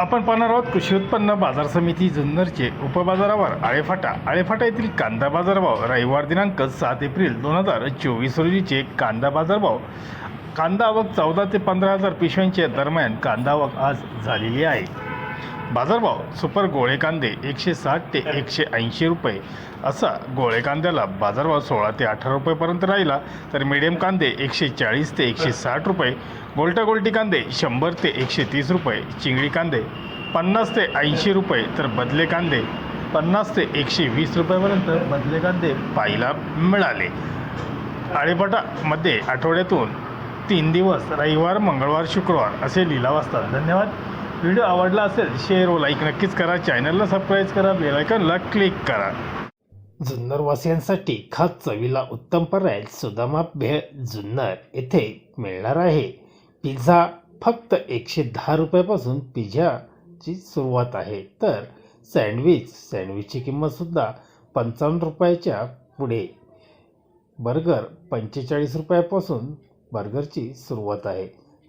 आपण पाहणार आहोत कृषी उत्पन्न बाजार समिती जुन्नरचे उपबाजारावर आळेफाटा. आळेफाटा येथील कांदा बाजारभाव रविवार दिनांक सात एप्रिल दोन हजार चोवीस रोजीचे कांदा बाजारभाव. कांदा आवक चौदा ते पंधरा हजार पिशव्यांच्या दरम्यान कांदा आवक आज झालेली आहे. बाजारभाव सुपर गोळे कांदे एकशे साठ ते एकशे ऐंशी रुपये. असा गोळे कांद्याला बाजारभाव सोळा ते अठरा रुपयेपर्यंत राहिला तर मिडियम कांदे एकशे चाळीस ते एकशे साठ रुपये. गोलटा गोलटी कांदे शंभर ते एकशे तीस रुपये. चिंगडी कांदे पन्नास ते ऐंशी रुपये तर बदले कांदे पन्नास ते एकशे वीस रुपयापर्यंत बदले कांदे पाहायला मिळाले. आळेपाटामध्ये आठवड्यातून तीन दिवस रविवार मंगळवार शुक्रवार असे लिलाव असतात. धन्यवाद. व्हिडिओ आवडला असेल शेअर व लाईक नक्कीच करा. चॅनलला सबस्क्राईब करा बेलायकनला क्लिक करा. जुन्नरवासियांसाठी खास चवीला उत्तम पर्याय सुदामा भेळ जुन्नर येथे मिळणार आहे. पिझ्झा फक्त एकशे दहा रुपयापासून पिझ्झाची सुरुवात आहे. तर सँडविच सँडविचची किंमतसुद्धा पंचावन्न रुपयाच्या पुढे. बर्गर पंचेचाळीस रुपयापासून बर्गरची सुरुवात आहे.